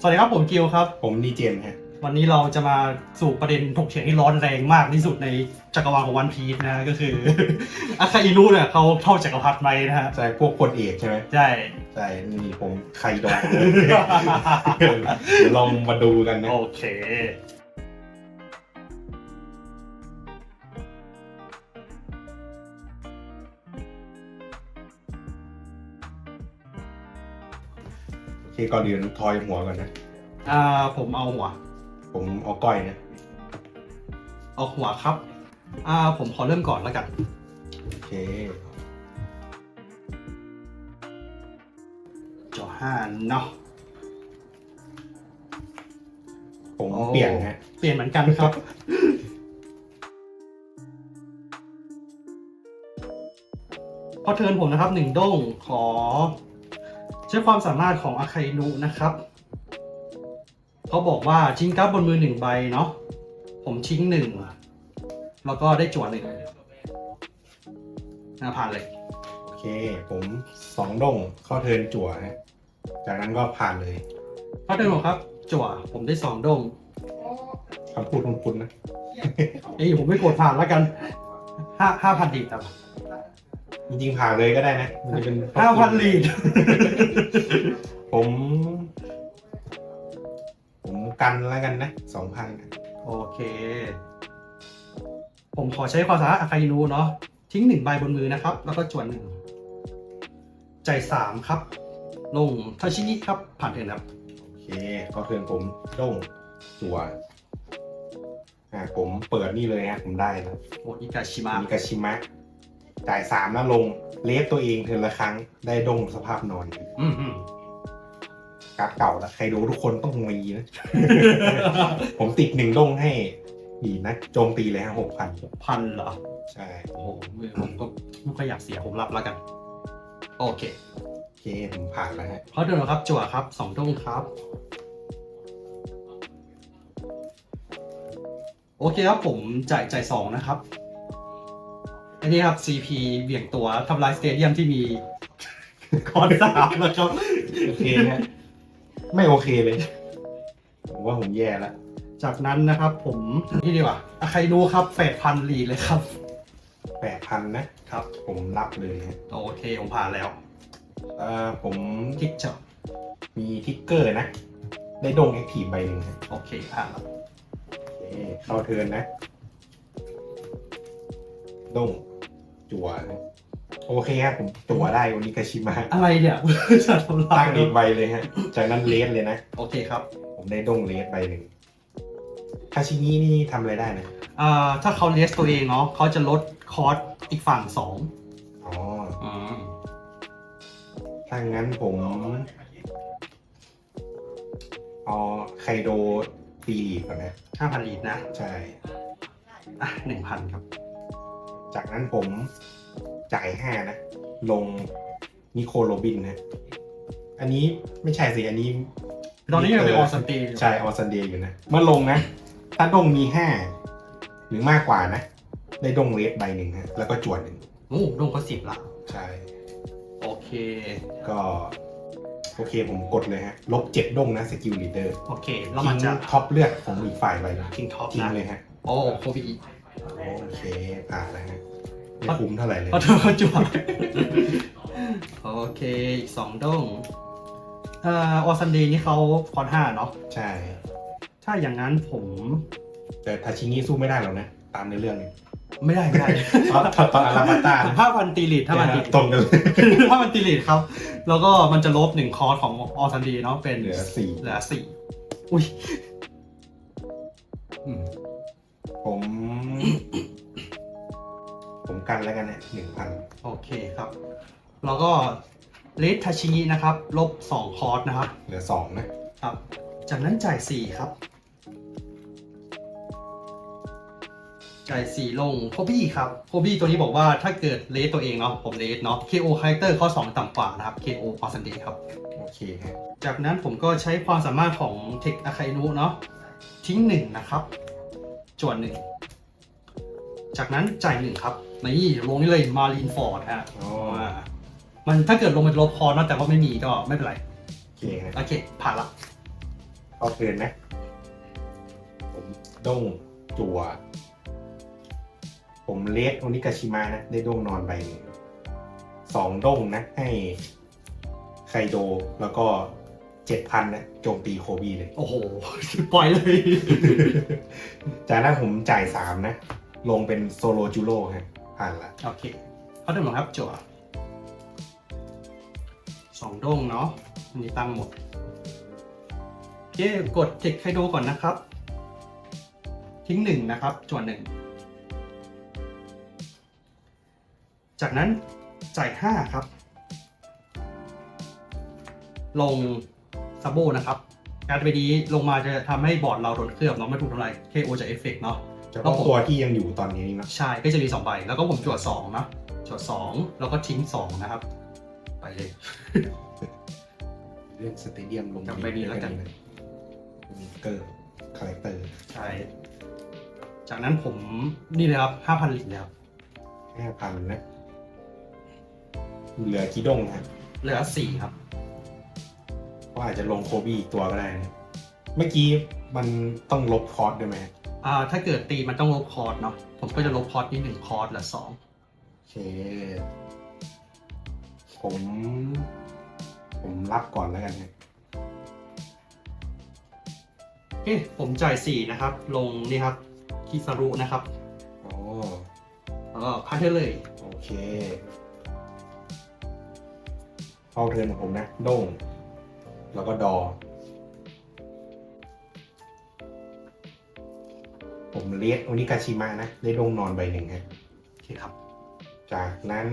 สวัสดีครับผมกิวครับ ผมดีเจนฮะวันนี้เราจะมาสู่ประเด็นถกเถียงที่ร้อนแรงมากที่สุดในจักรวาลของวันพีชนะก็คือ อาคาอินุเนี่ยเขาเท่าจักรพรรดิไหมนะฮะใช่พวกคนเอกใช่ไหมใช่ ใช่นี่ผมใครดอง เดี๋ยวลองมาดูกันนะ โอเค โอเคก่อนอื่นทอยหัวก่อนนะ อ่าผมเอาหัว ผมเอาก้อยนะเอาหัวครับ อ่าผมขอเริ่มก่อนแล้วกัน โอเคจอห้าเนาะผมโอ้เปลี่ยนฮะเปลี่ยนเหมือนกันครับ พอเทิร์นผมนะครับหนึ่งด้งขอ ใช้ความสามารถของอาคาอินุนะครับเขาบอกว่าทิ้งการ์ดบนมือหนึ่งใบเนาะผมทิ้งหนึ่งแล้วก็ได้จั่วหนึ่งนะผ่านเลย โอเค ผมสองด้งเข้าเทิร์นจั่วฮะจากนั้นก็ผ่านเลยพอเทิร์นผมครับ จั่วผมได้สองด้งคำพูดคุ้นๆนะเอ้ยผมไม่กดผ่านแล้วกันห้าห้าพันดีครับ จริงๆผ่านเลยก็ได้นะ มันจะเป็นห้าพันลีด ผม ผมกันแล้วกันนะสองพันโอเค ผมขอใช้ความสามารถอาคาอินูเนาะทิ้งหนึ่งใบบนมือนะครับ แล้วก็จวนหนึ่งใจายสามครับ ลงทาชินิครับ ผ่านเถินครับ โอเคเข้าเทิร์นผมด้งจั่วอ่าผมเปิดนี่เลยฮะผมได้แล้วโออิกาชิมะมีกาชิมะ จ่ายสามแล้วลงเลฟตัวเองเทิร์นละครั้งได้ดงสภาพนอนอืมอืมการ์ดเก่าแล้วใครดูทุกคนต้องมีนะ ผมติดหนึ่งดงให้ดีนะโจมตีเลยฮะหกพันพันเหรอ ใช่ โอ้โหผมก็ไม่ค่อยอยากเสียผมรับแล้วกัน โอเคโอเคผมผ่านแล้วฮะเขาเดินครับจั่วครับสองด้งครับ โอเคครับผมจ่ายจ่ายสองนะครับ อันนี้ครับ CP เบี่ยงตัวทำลายสเตเดียมที่มีคอนสามนะครับโอเคฮะไม่โอเคเลย ผมว่าผมแย่แล้ว จากนั้นนะครับ ผมนี่ดีกว่าอาใครดูครับแปดพันลีเลยครับแปดพันนะครับ ผมรับเลยฮะโอเคผมผ่านแล้วเอ่อผมทิกเจอมีทิกเกอร์นะ ได้ดงแอคทีฟใบหนึ่งฮะโอเคผ่านแล้วโอเคเข้าเทิร์นนะดง จั่วนะโอเคครับผมจั่วได้วันนี้กาชิมะอะไรเนี่ยจะทำลายตั้งอีกใบเลยฮะ จากนั้นเลสเลยนะ โอเคครับ ผมได้ดงเลสใบหนึ่งคาชิงินี่ทำอะไรได้นะอ่าถ้าเขาเลสตัวเองเนาะเขาจะลดคอร์สอีกฝั่งสองอ๋ออืมถ้างั้นผมเอาไคโดตีลีกก่อนนะห้าพันลีดนะ ใช่ อะหนึ่งพันครับ จากนั้นผมจ่ายห้านะ ลงนิโคลโรบินนะ อันนี้ไม่ใช่สิ อันนี้ ตอนนี้ยังเป็นออสันตีใช่ออซันเดย์อยู่นะ เมื่อลงนะ ถ้าดงมีห้าหรือมากกว่านะ ได้ดงเลสใบหนึ่งฮะแล้วก็จวดหนึ่งโอ้ดงเขาสิบละใช่ โอเค ก็ โอเคผมกดเลยฮะ ลบเจ็ดดงนะสกิลลีดเดอร์โอเค แล้วมันจะท็อปเลือดของอีกฝ่ายไปนะทิ้งท็อปทิ้งนะเลยฮะโอ้โคบี โอเคผ่านแล้วฮะไม่คุ้มเท่าไหร่เลยก็เธอจวบโอเค อีกสองดงอ่าออซันเดย์นี่เขาคอนห้าเนาะใช่ ถ้าอย่างนั้นผม แต่ทาชิงิสู้ไม่ได้หรอกนะ ตามในเรื่องเนี่ยไม่ได้ไม่ได้ตอนตอนอารามาต้าถ้ามันตีลีดถ้ามันตีตรงกันเลยถ้ามันตีลีดครับ แล้วก็มันจะลบหนึ่งคอร์สของออซันเดย์เนาะเป็นเหลือสี่เหลือสี่อุ้ยอืม ผม ผมกันแล้วกันเนี่ยหนึ่งพันโอเคครับ แล้วก็เลสทาชิงินะครับ ลบสองคอร์สนะครับ เหลือสองนะครับ จากนั้นจ่ายสี่ครับ จ่ายสี่ลงโคบี้ครับโคบี้ตัวนี้บอกว่าถ้าเกิดเลสตัวเองเนาะผมเลสเนาะ KO Character ข้อ2ต่ำกว่านะครับ KO percentage ครับ โอเคฮะจากนั้นผมก็ใช้ความสามารถของเทคอาคาอินุเนาะทิ้งหนึ่งนะครับ จวนหนึ่ง จากนั้นจ่ายหนึ่งครับนี่ลงนี่เลยมารีนฟอร์ดฮะอ๋ออ่ามันถ้าเกิดลงมันลบคอร์สนะแต่ว่าไม่มีก็ไม่เป็นไร โอเคฮะโอเค ผ่านละเข้าเทิร์นนะผมด้งจั่ว ผมเลสโอนิกาชิมะนะ ได้ด้งนอนใบหนึ่งสองด้งนะ ให้ไคโดแล้วก็ เจ็ดพันนะโจมตีโคบีเลย โอ้โห ปล่อยเลย จากนั้นผมจ่ายสามนะ ลงเป็นโซโลจูโร่ฮะผ่านละโอเคเขาเดินหรอครับจั่วสองด้งเนาะอันนี้ตั้งหมดโอเคกดเทคไคโดก่อนนะครับ ทิ้งหนึ่งนะครับจั่วหนึ่งจากนั้นจ่ายห้าครับ ลง ซับโบนะครับการไปดีลงมาจะทำให้บอร์ดเราโดนเคลือบเนาะไม่ถูกทำลาย KO จากเอฟเฟกต์เนาะ เฉพาะตัวที่ยังอยู่ตอนนี้เนอะใช่ก็จะมีสองใบ แล้วก็ผมจวดสองนะจวดสองแล้วก็ทิ้งสองนะครับ ไปเลย เรื่องสเตเดียมลงจำไปดีแล้วกัน มีเกอร์คาแรคเตอร์ใช่ จากนั้นผมนี่เลยครับห้าพันลิตรแล้วห้าพันนะเหลือกีด้งนะเหลือสี่ครับ เพราะอาจจะลงโคบี้อีกตัวก็ได้นะเมื่อกี้มันต้องลบคอร์สด้วยไหมอ่าถ้าเกิดตีมันต้องลบคอร์สเนาะผมก็จะลบคอร์สนี่หนึ่งคอร์สเหลือสองโอเค ผม ผมรับก่อนแล้วกันนะโอเคผมจ่ายสี่นะครับ ลงนี่ครับคิซารุนะครับ โอ้แล้วก็พัทเทอร์เลยโอเคเข้าเทิร์นของผมนะ โด้ง แล้วก็ดอ ผมเลียสโอนิกาชิมะนะได้โด้งนอนใบหนึ่งฮะโอเคครับ จากนั้น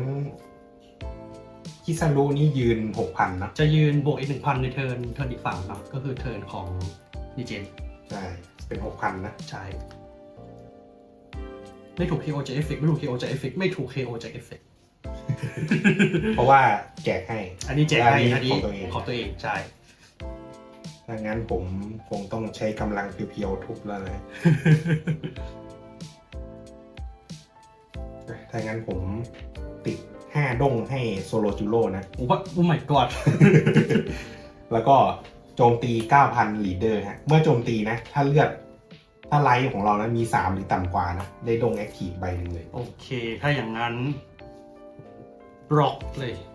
คิซารุนี่ยืนหกพันนะจะยืนบวกอีกหนึ่งพันในเทิร์นเทิร์นอีกฝั่งเนาะก็คือเทิร์นของดีเจนใช่เป็นหกพันนะ ใช่ ไม่ถูก KO จากเอฟเฟกไม่ถูก KO จากเอฟเฟกไม่ถูก KO จากเอฟเฟกเพราะว่าแจกให้ อันนี้แจกให้อัอันนนี้นี้ของตัวเอง ของตัวเอง ใช่ ดังนั้นผมคงต้องใช้กำลังเพียวๆทุบแล้วเลยถ้างั้นผมติดห้าด้งให้โซโลจูโร่นะ โอ้ว่าโอ้ my god แล้วก็โจมตี 9,000ลีดเดอร์ฮะ เมื่อโจมตีนะ ถ้าเลือด ถ้าไลท์ของเรานะมี 3 หรือต่ำกว่านะ ได้ดงแอคทีฟใบหนึ่งเลย โอเค ถ้าอย่างนั้นบล็อกเลยโอเค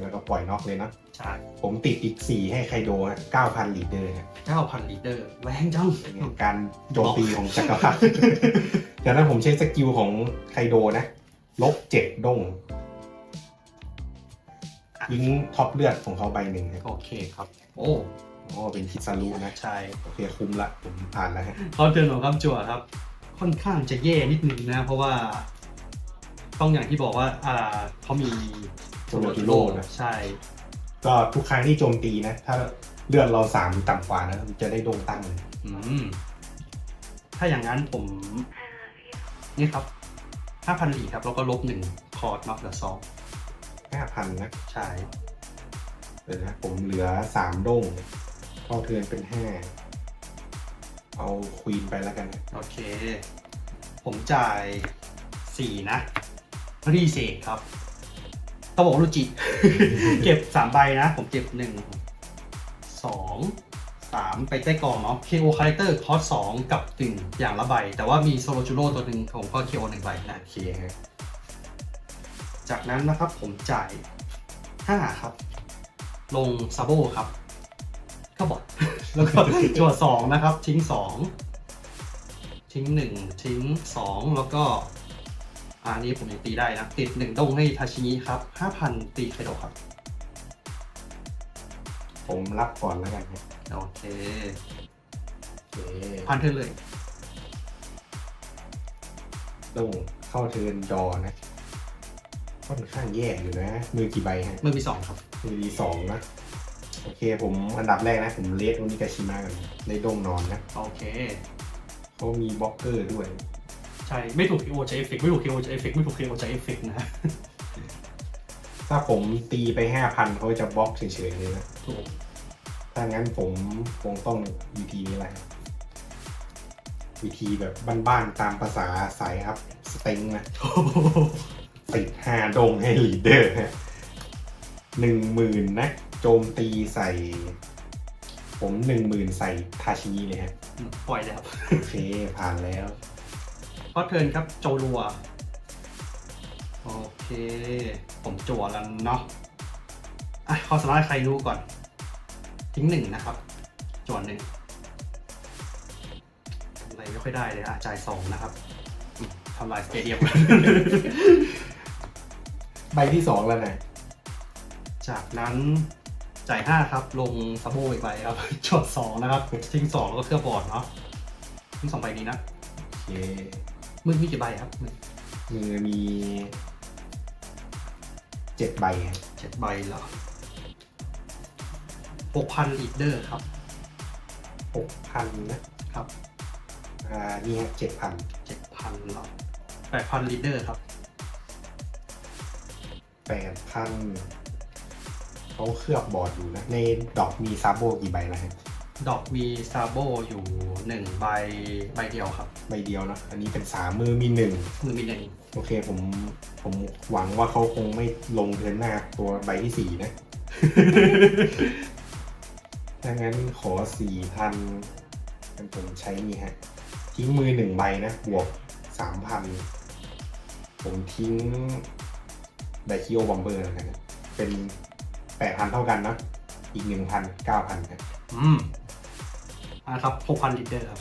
แล้วก็ปล่อยน็อกเลยนะใช่ผมติดอีก 4 ให้ไคโดฮะ9,000ลีดเดอร์ฮะ9,000ลิตรแรงจัง เป็นไงการโจมตีของจักรพรรดิ จากนั้นผมใช้สกิลของไคโดนะ ลบเจ็ดดงทิ้งท็อปเลือดของเขาใบหนึ่งฮะโอเคครับ โอ้ อ๋อเป็นคิซารุนะ ใช่ โอเคคุ้มละ ผมผ่านแล้วฮะ เขาเดินของคำจั่วครับ ค่อนข้างจะแย่นิดนึงนะ เพราะว่า ต้องอย่างที่บอกว่า อ่าเขามี โซโลจูโร่นะใช่ ก็ทุกครั้งที่โจมตีนะ ถ้าเลือดเราสามหรือต่ำกว่านะจะได้ดงตั้งเลยอืมถ้าอย่างนั้นผม นี่ครับ5,000ลีครับ แล้วก็ลบหนึ่งคอร์ดน็อกเหลือสองห้าพันนะ ใช่เดี๋ยวนะผมเหลือสามดงเข้าเทิร์นเป็นห้าเอาควีนไปแล้วกันนะโอเค ผมจ่ายสี่นะรีเซกครับ ต้องบอกว่ารูจิ เก็บสามใบนะ ผมเก็บหนึ่งสองสามไปใต้กองเนาะ KO Character คอสสองกับหนึ่งอย่างละใบ แต่ว่ามีโซโลจูโร่ตัวหนึ่งผมก็ KO หนึ่งใบนะโอเคฮะจากนั้นนะครับผมจ่ายห้าครับ ลงซาโบครับก็บอดแล้วก็จั่วสองนะครับ ทิ้งสองทิ้งหนึ่งทิ้งสองแล้วก็ อันนี้ผมยังตีได้นะ ติดหนึ่งดงให้ทาชิมิครับห้าพันตีไคโดครับ ผมรับก่อนแล้วกันครับโอเคโอเคพันเธอเลยดงเข้าเทิร์นดอนะ ค่อนข้างแย่อยู่นะ มือกี่ใบฮะเมื่อมีสองครับ มือดีสองนะ โอเค ผมอันดับแรกนะ ผมเลสโอนิกาชิมะกันได้ดงนอนนะ โอเค เขามีบล็อกเกอร์ด้วย ใช่ไม่ถูก KO จากเอฟเฟกไม่ถูก KO จากเอฟเฟกไม่ถูก KO จากเอฟเฟกนะถ้าผมตีไปห้าพันเขาจะบล็อกเฉยๆเลยนะถูกถ้างั้นผมคงต้องวิธีนี้แหละวิธีแบบบ้านๆตามภาษาสายครับสเต็งนะติดห้าดงให้ลีดเดอร์ฮะหนึ่งหมื่นนะ โจมตีใส่ ผมหนึ่งหมื่นใส่ทาชิมิเลยฮะ ปล่อยเลยครับโอเค ผ่านแล้วพ อเทิร์นครับโจรัว โอเค ผมจั่วแล้วเนาะอะขอสามารถใครรู้ก่อน ทิ้งหนึ่งนะครับจั่วหนึ่งทำอะไรไม่ค่อยได้เลยอะจ่ายสองนะครับทำลายสเตเดียมใบที่สองแล้วนะจากนั้นจ่ายห้าครับ ลงซับโบอีกใบครับจวดสองนะครับทิ้งสองแล้วก็เคลือบบอร์ดเนาะทิ้งสองใบนี้นะโอเค มือมีกี่ใบครับมือมือมีเจ็ดใบครับเจ็ดใบเหรอหกพันลีดเดอร์ครับหกพันนะครับอ่านี่ฮะเจ็ดพันเจ็ดพันเหรอแปดพันลีดเดอร์ครับแปดพันเขาเคลือบบอร์ดอยู่นะ ในดอกมีซาโบกี่ใบแล้วฮะดอกมีซาโบอยู่หนึ่งใบใบเดียวครับ ใบเดียวเนอะอันนี้เป็นสามมือมีหนึ่งมือมีหนึ่งโอเคผมผมหวังว่าเขาคงไม่ลงเทิร์นหน้าตัวใบที่สี่นะถ้างั้นขอสี่พันกันผมใช้นี่ฮะ ทิ้งมือหนึ่งใบนะบวกสามพันผมทิ้งไดคิโอบอมเบอร์แล้วกันนะเป็นแปดพันเท่ากันนะอีกหนึ่งพันเก้าพันครับอืมอ่าครับหกพันลีดเดอร์ครับ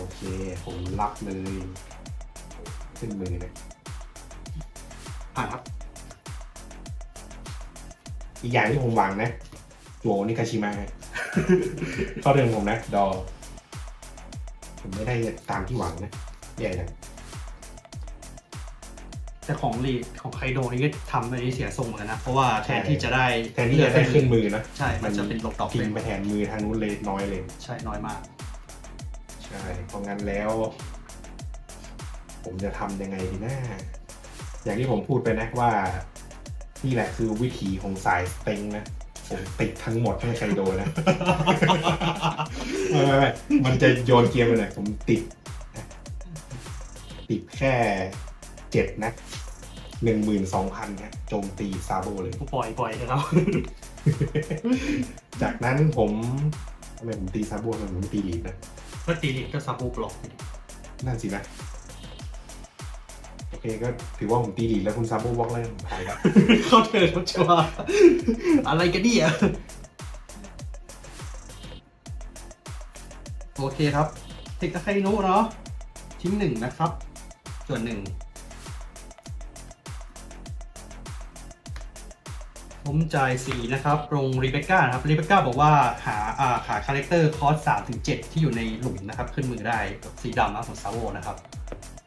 โอเค ผมรับเลย ขึ้นมือนะผ่านครับ อีกอย่างที่ผมหวังนะโจนิคาชิมะฮะเข้าเรื่องผมนะ ดอ ผมไม่ได้ตามที่หวังนะแย่จังแต่ของลีดของไคโดนี่ก็ทำอันนี้เสียทรงเหมือนกันนะ เพราะว่าแทนที่จะได้แทนที่จะได้ขึ้นมือนะ ใช่ มันจะเป็นลบดอกทิ้เป็งนไปแทนมือทางนู้นเลยน้อยเลย ใช่น้อยมาก ใช่เพราะงั้นแล้ว ผมจะทำยังไงดีนะอย่างที่ผมพูดไปนะว่า นี่แหละคือวิธีของสายสเต็งนะผมติดทั้งหมดให้ใครโดนนะไม่ไม่ไม่มันจะโยนเกมไปเลยผมติด ติดแค่เจ็ดนะหนึ่งหมื่นสองพันนะโจมตีซาโบเลย ปล่อยปล่อยนะครับ จากนั้นผมทำไมผมตีซาโบทำไมผมไม่ตีลีดนะ ก็ตีลีดก็ซาบูบล็อกนั่นสินะ โอเคก็ถือว่าผมตีลีดแล้วคุณซาโบบล็อกแล้วผมผ่านครับเข้าเถิดเขาชัวร์อะไรกันเนี่ยโอเคครับเทคตะไคโนะเนาะทิ้งหนึ่งนะครับ ส่วนหนึ่ง ผมจ่ายสีนะครับลงรีเบคก้านะครับรีเบคก้าบอกว่าหาอ่าหาคาแรคเตอร์คอสสามถึงเจ็ดที่อยู่ในหลุมนะครับ ขึ้นมือได้กับสีดำนะของซาโวนะครับ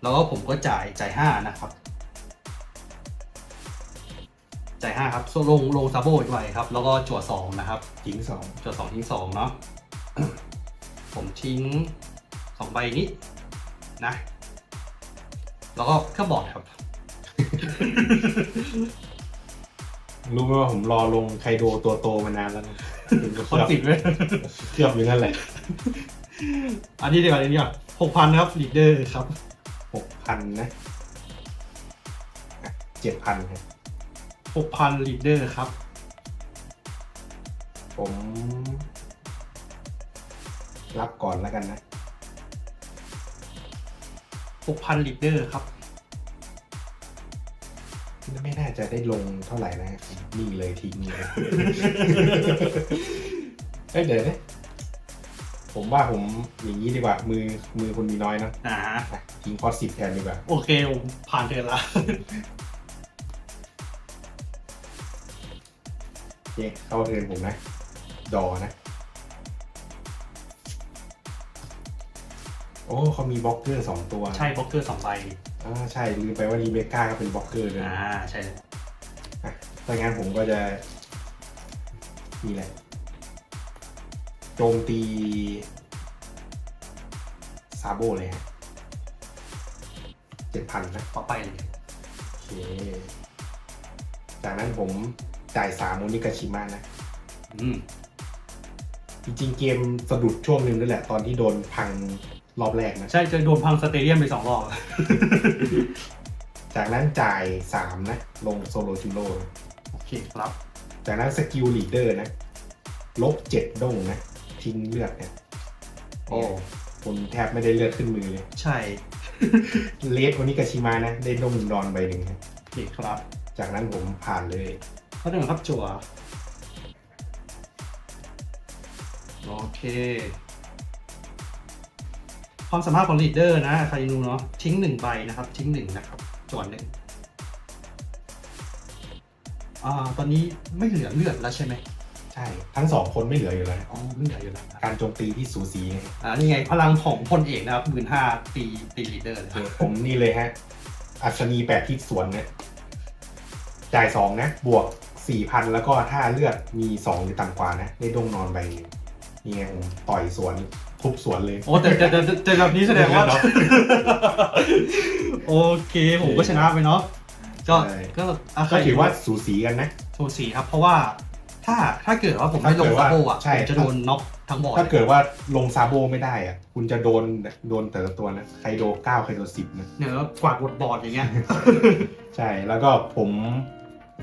แล้วก็ผมก็จ่ายจ่ายห้านะครับ จ่ายห้าครับลงลงซาโบอีกไว้ครับ แล้วก็จั่วสองนะครับจิงสองจั่วสองทิ้งสองเนาะผมทิ้งสองใบนี้นะ แล้วก็เครื่องบอร์ดครับ รู้ไหมว่าผมรอลงไคโดตัวโตมานานแล้วนะถึงก็คเคนลือบติดไว้เคลือบอยู่นั่นแหละ อันนี้ดีกว่าอันนี้ดีกว่าหกพันครับลีดเดอร์ครับหกพันนะเจ็ดพันครับหกพันลีดเดอร์ครับ ผม รับก่อนแล้วกันนะหกพันลีดเดอร์ครับ ไม่น่าจะได้ลงเท่าไหร่นะนี่เลยทิ้งเลยเอ้ยเดี๋ยวนะผมว่าผมอย่างนี้ดีกว่า มือมือคนมีน้อยเนอะอ่าอะทิ้งคอสิบแทนดีกว่า โอเคผมผ่านเทิร์นละโอเคเข้าเทิร์นผมนะ ดอนะ โอ้เขามีบล็อกเกอร์สองตัว ใช่บล็อกเกอร์สองใบ อ่าใช่ลืมไปว่ารีเบคก้าก็เป็นบล็อกเกอร์เลยอ่าใช่เลยอะถ้างั้นผมก็จะนี่แหละโจมตีซาโบเลยฮะเจ็ดพันนะต่อไปเลยโอเคจากนั้นผมจ่ายสามโมนิกาชิมะนะ อืมจริงๆเกมสะดุดช่วงหนึ่งด้วยแหละ ตอนที่โดนพังรอบแรกนะ ใช่จะโดนพังสเตเดียมไปสองรอบ จากนั้นจ่ายสามนะ ลงโซโลจูโร่นะโอเคครับ จากนั้นสกิลลีดเดอร์นะ ลบเจ็ดด้งนะ ทิ้งเลือดเนี่ยโอ้ผมแทบไม่ได้เลือดขึ้นมือเลย ใช่ เลสโอนิกาชิมานะ ได้ดงดอนใบหนึ่งนะดีครับ จากนั้นผมผ่านเลยข้อหนึ่งครับจั่วโอเค ความสามารถของลีดเดอร์นะใครรู้เนาะทิ้งหนึ่งใบนะครับ ทิ้งหนึ่งนะครับ จวนหนึ่งอ่าตอนนี้ไม่เหลือเลือดแล้วใช่ไหมใช่ ทั้งสองคนไม่เหลืออยู่แล้วนะอ๋อไม่เหลืออยู่แล้วนะการโจมตีที่สูสีไงอ่านี่ไง พลังของพลเอกนะครับหมื่นห้าตีตีลีดเดอร์เลยผมนี่เลยฮะ อัศนีแปดทิศสวนเนี่ยจ่ายสองนะ บวกสี่พันแล้วก็ถ้าเลือดมีสองหรือต่ำกว่านะ ได้ดงนอนใบหนึ่งนี่ไงผมต่อยสวน ทุบสวนเลย โอ้แต่แต่แต่แต่แต่แบบนี้แสดงว่าเนาะโอเคผมก็ชนะไปเนาะก็ใช่ ก็อะใครก็ถือว่าสูสีกันนะโทสีครับ เพราะว่าถ้าถ้าเกิดว่าผมไม่ลงถ้าซาเกิดว่าโบอะใช่ ผมจะโดนน็อกทั้งบอร์ดถ้าเกิดว่าลงซาโบไม่ได้อะ คุณจะโดนโดนแต่ละตัวนะไคโดเก้าไคโดสิบนะ เนื้อกวาดบทบอร์ดอย่างเงี้ย ใช่ แล้วก็ผม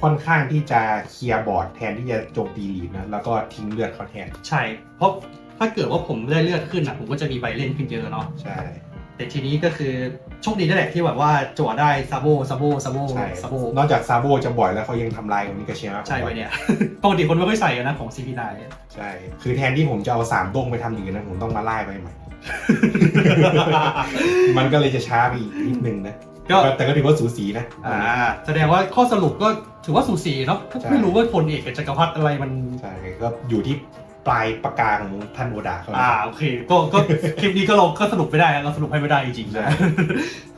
ค่อนข้างที่จะเคลียร์บอร์ดแทนที่จะโจมตีลีดนะ แล้วก็ทิ้งเลือดเขาแทน ใช่ เพราะ ถ้าเกิดว่าผมได้เลือดขึ้นอะผมก็จะมีใบเล่นขึ้นเยอะเนาะใช่ แต่ทีนี้ก็คือโชคดีนั่นแหละที่แบบว่าจั่วได้ซาโบซาโบซาโบใช่ซาโบนอกจากซาโบจะบ่อยแล้วเขายังทำลายโอนิกาเชียใช่ไปเนี่ยปกติคนไม่ค่อยใส่กันนะของซีพีไนใช่ คือแทนที่ผมจะเอาสามด้งไปทำอย่างอื่นนะผมต้องมาไล่ไปใหม่ มันก็เลยจะช้าไปอีกนิดนึงนะก็แต่ก็ถือว่าสูสีนะ อ่า แสดงว่าข้อสรุปก็ถือว่าสูสีเนาะใช่ไม่รู้ว่าพลเอกกับจักรพรรดิอะไรมัน ใช่ ก็อยู่ที่ ปลายปากกาของท่านโอดาเขาอ่าโอเคก็ก็คลิปนี้ก็เราก็สรุปไม่ได้นะเราสรุปให้ไม่ได้จริงๆใช่นะ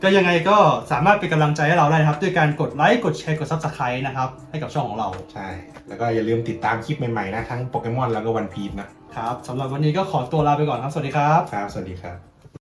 ก็ยังไงก็สามารถเป็นกำลังใจให้เราได้นะครับ ด้วยการกดไลค์กดแชร์กด subscribe นะครับ ให้กับช่องของเราใช่ แล้วก็อย่าลืมติดตามคลิปใหม่ๆนะ ทั้งโปเกมอนแล้วก็วันพี e นะครับสำหรับวันนี้ก็ขอตัวลาไปก่อนครับ สวัสดีครับ ครับ สวัสดีครับ